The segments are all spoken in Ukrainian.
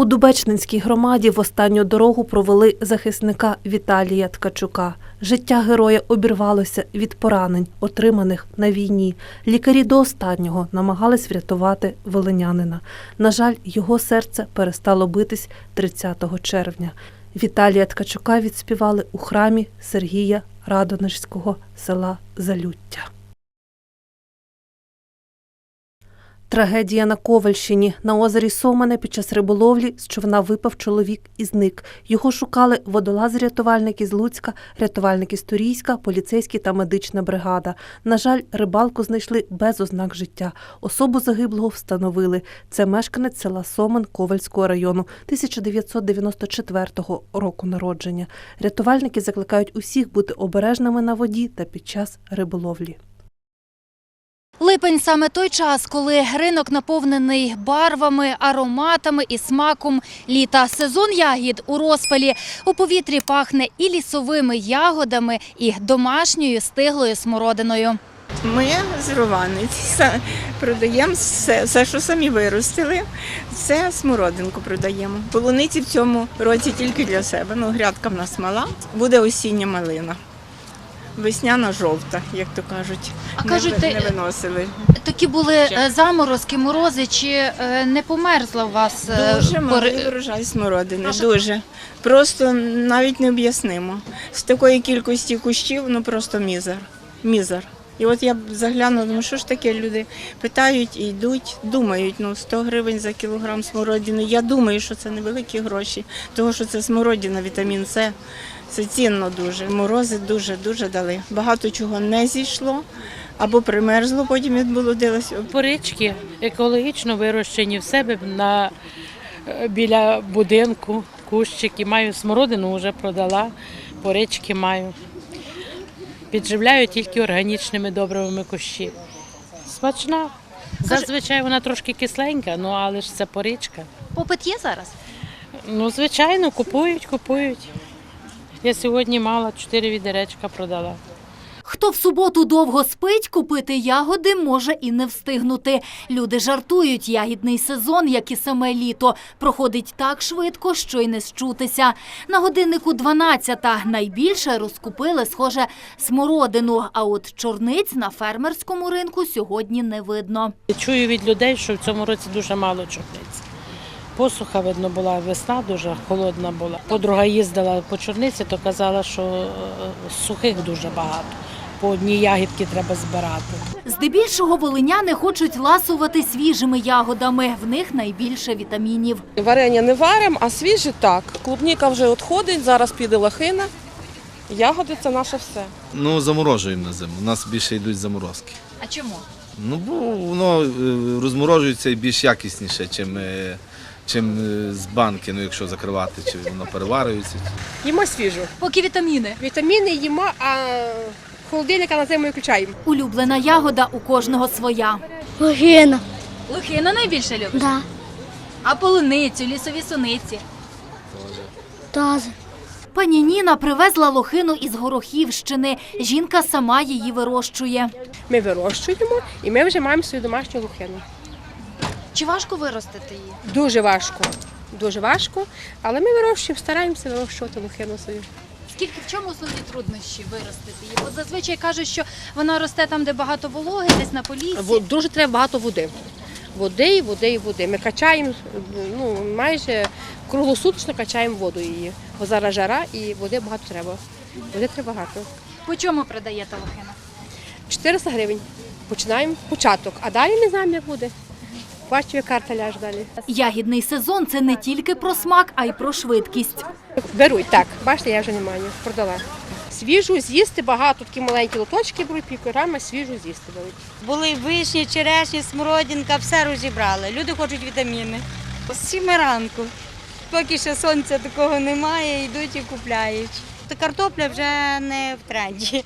У Дубечнинській громаді в останню дорогу провели захисника Віталія Ткачука. Життя героя обірвалося від поранень, отриманих на війні. Лікарі до останнього намагались врятувати волинянина. На жаль, його серце перестало битись 30 червня. Віталія Ткачука відспівали у храмі Сергія Радонежського села Залюття. Трагедія на Ковальщині. На озері Сомане під час риболовлі з човна випав чоловік і зник. Його шукали водолази-рятувальники з Луцька, рятувальники з Турійська, поліцейські та медична бригада. На жаль, рибалку знайшли без ознак життя. Особу загиблого встановили. Це мешканець села Сомен Ковальського району 1994 року народження. Рятувальники закликають усіх бути обережними на воді та під час риболовлі. Липень саме той час, коли ринок наповнений барвами, ароматами і смаком літа. Сезон ягід у розпалі. У повітрі пахне і лісовими ягодами, і домашньою стиглою смородиною. Ми з Рованець продаємо все, все, що самі виростили. Це смородинку продаємо. Полуниці в цьому році тільки для себе. Ну, грядка в нас мала. Буде осіння малина. Весняна жовта, як то кажуть. А кажуть, ви- те- не виносили. Такі були е, заморозки, морози. Чи е, не померзла у вас е, Дуже малий врожай смородини. Прошу. Дуже. Просто навіть не об'яснимо. З такої кількості кущів, ну просто мізер. Мізер. І от я заглянула, думаю, що ж таке люди питають і йдуть, думають, ну 100 гривень за кілограм смородини. Я думаю, що це невеликі гроші, тому що це смородина, вітамін С. Це цінно дуже. Морози дуже-дуже дали. Багато чого не зійшло або примерзло, потім відболодилось. Порички екологічно вирощені в себе на, е, біля будинку, кущики. Маю смородину, вже продала, порички маю. Підживляю тільки органічними добривими кущі. Смачна. Зазвичай вона трошки кисленька, ну але ж це поричка. попит є зараз? Ну, звичайно, купують, купують. Я сьогодні мала чотири відеречка продала. Хто в суботу довго спить, купити ягоди може і не встигнути. Люди жартують, ягідний сезон, як і саме літо, проходить так швидко, що й не счутися. На годиннику 12-та найбільше розкупили, схоже, смородину, а от чорниць на фермерському ринку сьогодні не видно. Чую від людей, що в цьому році дуже мало чорниць. Посуха, видно, була весна дуже холодна була. Подруга їздила по чорниці, то казала, що е, сухих дуже багато. По одній ягідці треба збирати. Здебільшого волиняни хочуть ласувати свіжими ягодами. В них найбільше вітамінів. Варення не варимо, а свіжі так. Клубніка вже відходить, зараз піде лохина. Ягоди це наше все. Ну, заморожуємо на зиму. У нас більше йдуть заморозки. А чому? Ну, бо воно е, розморожується і більш якісніше, е, чим е, з банки, ну якщо закривати, чи воно переварюється. Їмо свіжу. Поки вітаміни. Вітаміни їмо, а холодильника на зиму включаємо. Улюблена ягода у кожного своя. Лохина найбільше любиш? Да. А полуницю, лісові суниці. Тоже. Пані Ніна привезла лохину із Горохівщини. Жінка сама її вирощує. Ми вирощуємо і ми вже маємо свою домашню лохину. Чи важко виростити її? Дуже важко. Дуже важко, але ми вирощуємо, стараємося вирощувати лохину свою. Скільки в чому основні труднощі виростити її? Бо зазвичай кажуть, що вона росте там, де багато вологи, десь на полісі. Дуже треба багато води. Води, і води, і води. Ми качаємо, ну, майже круглосуточно качаємо воду її. Бо зараз жара і води багато треба. Води треба багато. По чому продаєте лохину? 400 гривень. Починаємо початок, а далі не знаємо, як буде. Бачу, як карта ляж далі. Ягідний сезон це не тільки про смак, а й про швидкість. Беруть, так. Бачите, я вже не маю, продала. Свіжу з'їсти багато, такі маленькі лоточки беруть, півкілограма, свіжу з'їсти беруть. Були вишні, черешні, смородинка, все розібрали. Люди хочуть вітаміни. З сіми ранку. Поки ще сонця такого немає, йдуть і купляють. Та картопля вже не в тренді.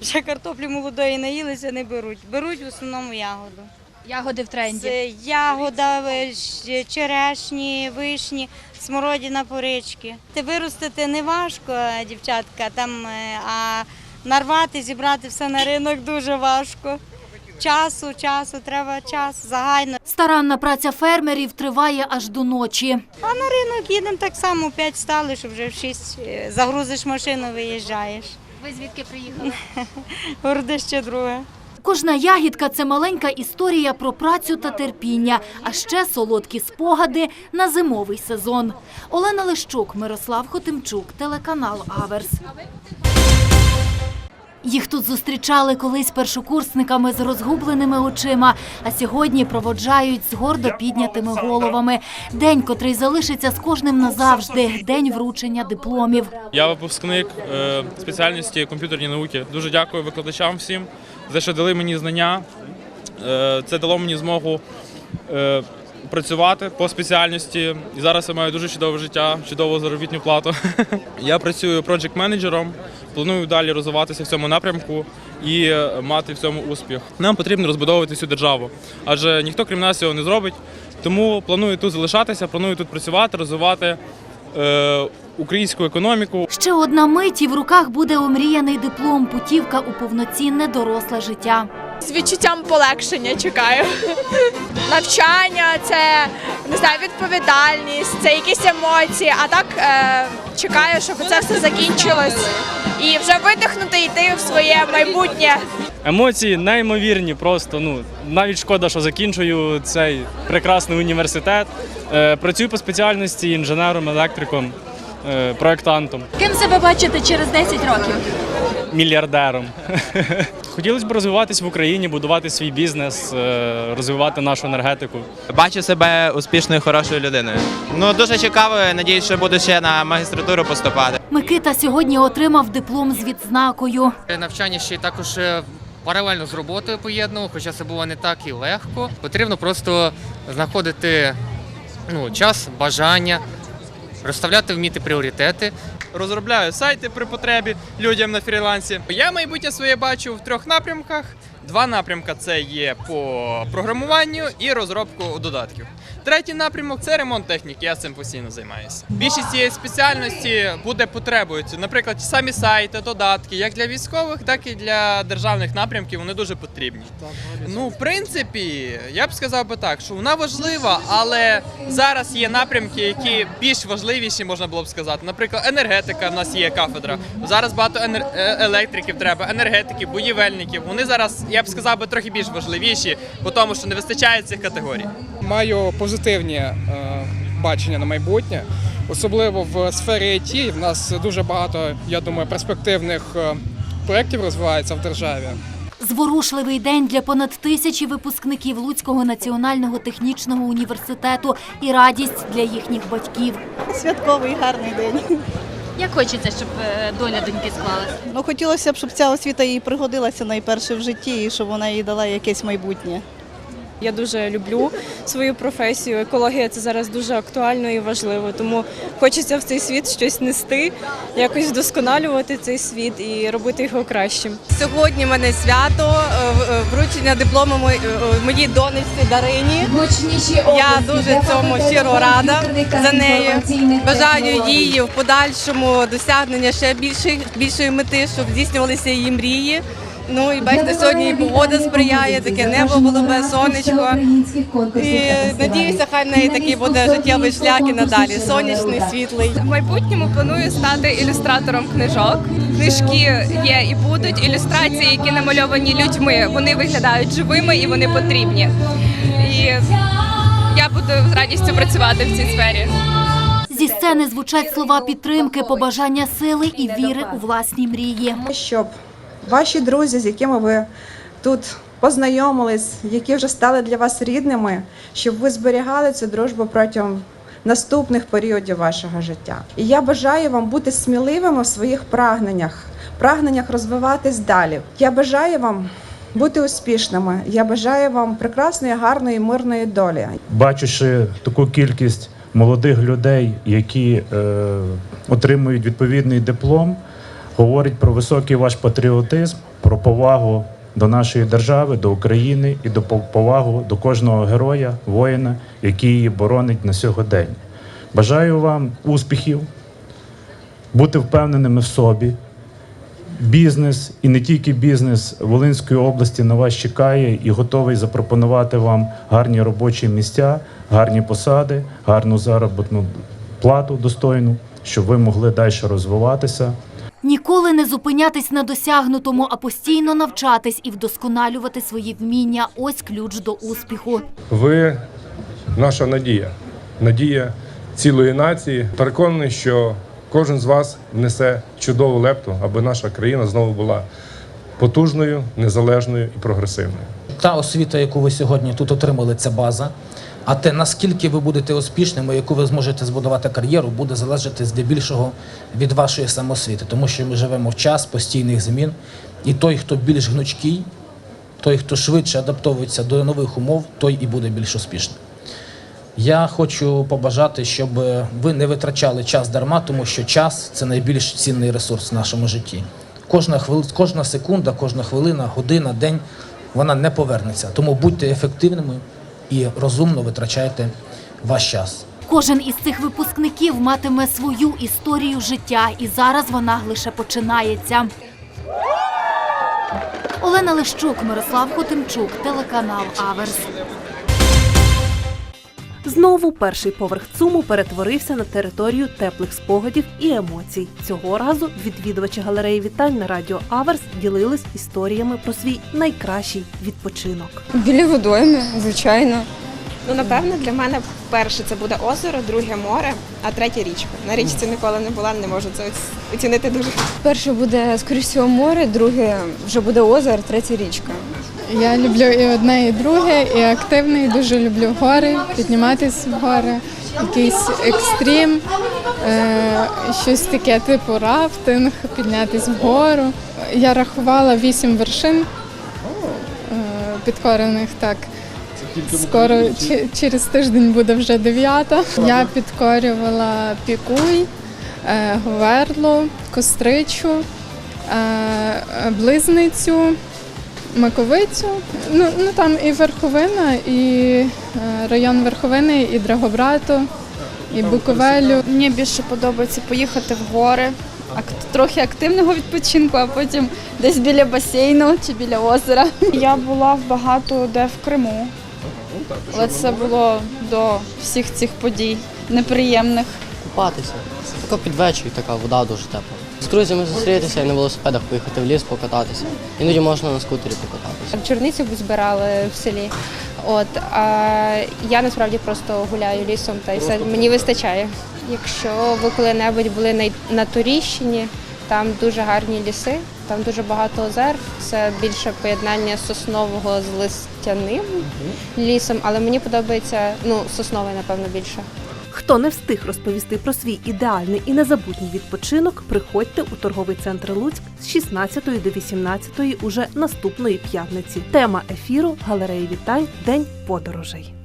Вже картоплі молодої наїлися, не беруть. Беруть в основному ягоду. Ягоди в тренді. Це ягода, черешні, вишні, смородина, порички. Ти виростити не важко, дівчатка, там, е, а нарвати, зібрати все на ринок дуже важко. часу, часу, треба час, загально. Старанна праця фермерів триває аж до ночі. А на ринок їдемо так само, в 5 встали, що вже в 6 загрузиш машину, виїжджаєш. Ви звідки приїхали? Горде ще друге. Кожна ягідка це маленька історія про працю та терпіння, а ще солодкі спогади на зимовий сезон. Олена Лещук, Мирослав Хотимчук, телеканал Аверс. Їх тут зустрічали колись першокурсниками з розгубленими очима, а сьогодні проводжають з гордо піднятими головами. День, котрий залишиться з кожним назавжди, день вручення дипломів. Я випускник е, спеціальності комп'ютерні науки. Дуже дякую викладачам всім за що дали мені знання. Е, Це дало мені змогу е, працювати по спеціальності. І зараз я маю дуже чудове життя, чудову заробітну плату. Я працюю проджект-менеджером, планую далі розвиватися в цьому напрямку і е, мати в цьому успіх. Нам потрібно розбудовувати всю державу, адже ніхто крім нас цього не зробить. Тому планую тут залишатися, планую тут працювати, розвивати українську економіку. Ще одна мить і в руках буде омріяний диплом, путівка у повноцінне доросле життя. З відчуттям полегшення чекаю. Навчання це не знаю, відповідальність, це якісь емоції. А так е, чекаю, щоб це все закінчилось і вже видихнути йти в своє майбутнє. Емоції неймовірні, просто ну навіть шкода, що закінчую цей прекрасний університет. Е, працюю по спеціальності інженером, електриком, е, проєктантом, Ким себе бачите через 10 років? мільярдером. Хотілося б розвиватись в Україні, будувати свій бізнес, е, розвивати нашу енергетику. Бачу себе успішною, хорошою людиною. Ну дуже цікаво. Надіюсь, що буду ще на магістратуру поступати. Микита сьогодні отримав диплом з відзнакою. Навчання ще й також е, паралельно з роботою поєднував, хоча це було не так і легко. Потрібно просто знаходити ну, час, бажання, розставляти вміти пріоритети. Розробляю сайти при потребі людям на фрілансі. Я майбутнє своє бачу в трьох напрямках. Два напрямка це є по програмуванню і розробку додатків. Третій напрямок це ремонт техніки. Я цим постійно займаюся. Більшість цієї спеціальності буде потребують, наприклад, самі сайти, додатки, як для військових, так і для державних напрямків. Вони дуже потрібні. Ну, в принципі, я б сказав би так, що вона важлива, але зараз є напрямки, які більш важливіші, можна було б сказати. Наприклад, енергетика в нас є кафедра. Зараз багато енер- е- електриків треба, енергетиків, будівельників. Вони зараз, я б сказав би, трохи більш важливіші, бо тому що не вистачає цих категорій. Маю позитивні е, бачення на майбутнє, особливо в сфері IT. В нас дуже багато, я думаю, перспективних е, проєктів розвивається в державі. Зворушливий день для понад тисячі випускників Луцького національного технічного університету і радість для їхніх батьків. Святковий гарний день. Як хочеться, щоб е, доля доньки склалася? Ну хотілося б, щоб ця освіта їй пригодилася найперше в житті і щоб вона їй дала якесь майбутнє. Я дуже люблю свою професію. Екологія це зараз дуже актуально і важливо. Тому хочеться в цей світ щось нести, якось вдосконалювати цей світ і робити його кращим. Сьогодні в мене свято е, вручення диплому моїй донечці Дарині. Я дуже цьому щиро рада за нею. Бажаю їй в подальшому досягнення ще більшої, більшої мети, щоб здійснювалися її мрії. Ну і бачите, сьогодні і погода сприяє, таке небо голубе, сонечко. І надіюся, хай в неї такий буде життєвий шлях і надалі. Сонячний, світлий. В майбутньому планую стати ілюстратором книжок. Книжки є і будуть. Ілюстрації, які намальовані людьми, вони виглядають живими і вони потрібні. І я буду з радістю працювати в цій сфері. Зі сцени звучать слова підтримки, побажання сили і віри у власні мрії. Щоб ваші друзі, з якими ви тут познайомились, які вже стали для вас рідними, щоб ви зберігали цю дружбу протягом наступних періодів вашого життя. І я бажаю вам бути сміливими в своїх прагненнях, прагненнях розвиватись далі. Я бажаю вам бути успішними. Я бажаю вам прекрасної, гарної, мирної долі. Бачивши таку кількість молодих людей, які е, отримують відповідний диплом, говорить про високий ваш патріотизм, про повагу до нашої держави, до України і до повагу до кожного героя, воїна, який її боронить на сьогодення. Бажаю вам успіхів, бути впевненими в собі бізнес і не тільки бізнес Волинської області на вас чекає і готовий запропонувати вам гарні робочі місця, гарні посади, гарну заробітну плату достойну, щоб ви могли далі розвиватися. Ніколи не зупинятись на досягнутому, а постійно навчатись і вдосконалювати свої вміння. Ось ключ до успіху. Ви наша надія, надія цілої нації. Переконаний, що кожен з вас внесе чудову лепту, аби наша країна знову була потужною, незалежною і прогресивною. Та освіта, яку ви сьогодні тут отримали, це база. А те, наскільки ви будете успішними, яку ви зможете збудувати кар'єру, буде залежати здебільшого від вашої самосвіти, тому що ми живемо в час постійних змін, і той, хто більш гнучкий, той, хто швидше адаптовується до нових умов, той і буде більш успішним. Я хочу побажати, щоб ви не витрачали час дарма, тому що час це найбільш цінний ресурс в нашому житті. Кожна хвили, кожна секунда, кожна хвилина, година, день вона не повернеться. Тому будьте ефективними і розумно витрачаєте ваш час. Кожен із цих випускників матиме свою історію життя, і зараз вона лише починається. Олена Лищук, Мирослав Хотимчук, телеканал Аверс. Знову перший поверх ЦУМу перетворився на територію теплих спогадів і емоцій. Цього разу відвідувачі галереї вітань на радіо Аверс ділились історіями про свій найкращий відпочинок. Біля водойми, звичайно. Ну, напевно, для мене перше це буде озеро, друге море, а третє річка. На річці ніколи не була, не можу це оцінити дуже. Перше буде, скоріш всього, море, друге вже буде озеро, третє річка. Я люблю і одне, і друге, і активний. Дуже люблю гори, підніматися в гори, якийсь екстрім, е, щось таке, типу рафтинг, піднятися вгору. Я рахувала вісім вершин е, підкорених так. Скоро через тиждень буде вже дев'ята. Я підкорювала пікуй, е, костричу, е, близницю. Маковицю. Ну, ну там і Верховина, і е, район Верховини, і Драгобрату, і Буковелю. Мені більше подобається поїхати в гори, трохи активного відпочинку, а потім десь біля басейну чи біля озера. Я була в багато де в Криму, але це було до всіх цих подій неприємних. Купатися. Тако під вечір така вода дуже тепла. З друзями зустрітися і на велосипедах поїхати в ліс покататися. Іноді можна на скутері покататися. Чорницю збирали в селі. От а я насправді просто гуляю лісом та й все мені вистачає. Якщо ви коли-небудь були на, Туріщині, там дуже гарні ліси, там дуже багато озер. Це більше поєднання соснового з листяним лісом, але мені подобається ну сосновий, напевно, більше. Хто не встиг розповісти про свій ідеальний і незабутній відпочинок, приходьте у торговий центр Луцьк з 16 до 18 уже наступної п'ятниці. Тема ефіру галереї вітань День подорожей.